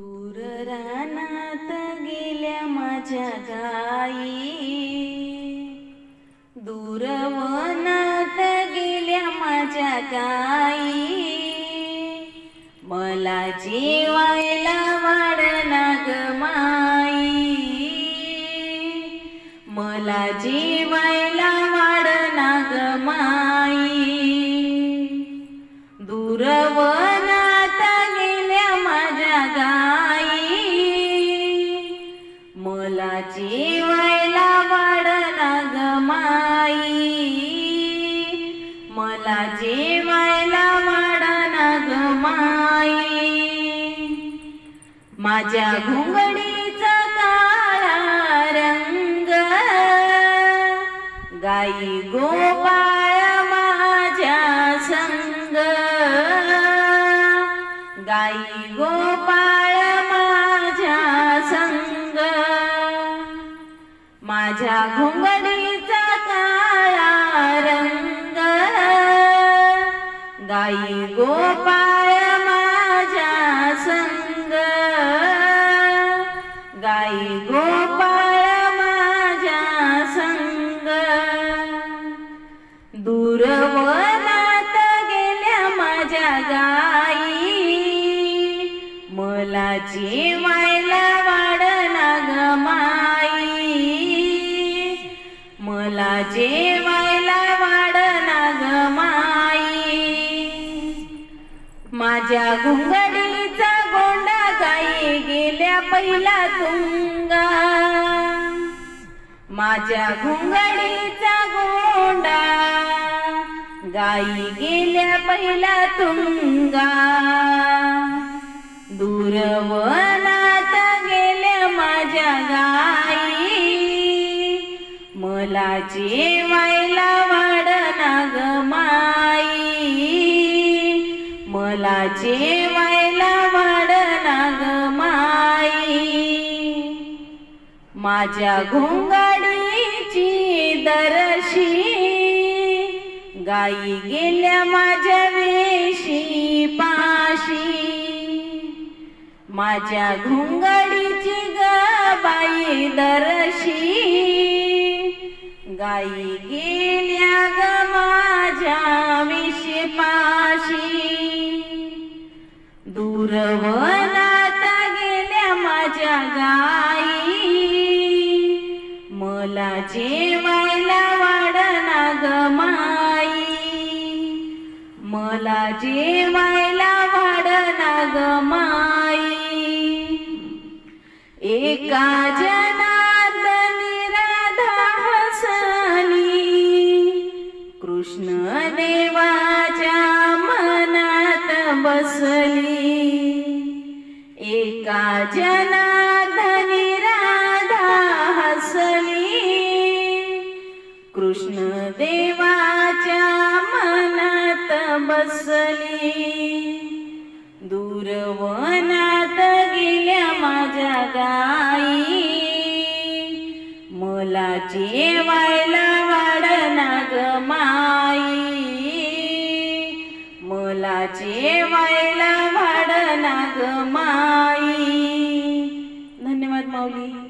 दूर रानात गेल्या माझ्या गाई. दूर वनात गेल्या माझ्या गाई. मला जेवायला वाढना ग माई. मला जेवायला माझ्या घोंगडीचा काळा रंग. गाई गोपाळ माझ्या संग. गाई गोपाळ माझ्या संग. माझ्या घोंगडीचा काळा रंग. गाई गोपाळ माझ्या संग. गाई गोपाळ माझ्या संग. दूरवनात गेल्या माझ्या गाई. मला जेवायला वाढना ग माई. मला जेवायला वाढना ग माई. माझ्या घुंगडीचा पहिला तुंगा. माझ्या घुंगडीचा गोंडा. गाई गेल्या पहिला तुंगा. दूरवनात गेल्या माझ्या गाई. मला जेवायला वाढना ग माई. मला जेवायला माझ्या घोंगाडीची दरशी. गाई गेल्या माझ्या वेशी पाशी. माझ्या घोंगाडीची ग बाई दरशी. गाई गेल्या मला जेवायला वाढना ग माई. एका जनार्दनी राधा हसली. कृष्ण देवाच्या मनात बसली. एका जनार्दनी राधा हसली. कृष्ण देव पुरवनात गेल्या माझ्या गाई. मला जेवायला वाढना ग माई. मला जेवायला वाढना ग माई. धन्यवाद माऊली.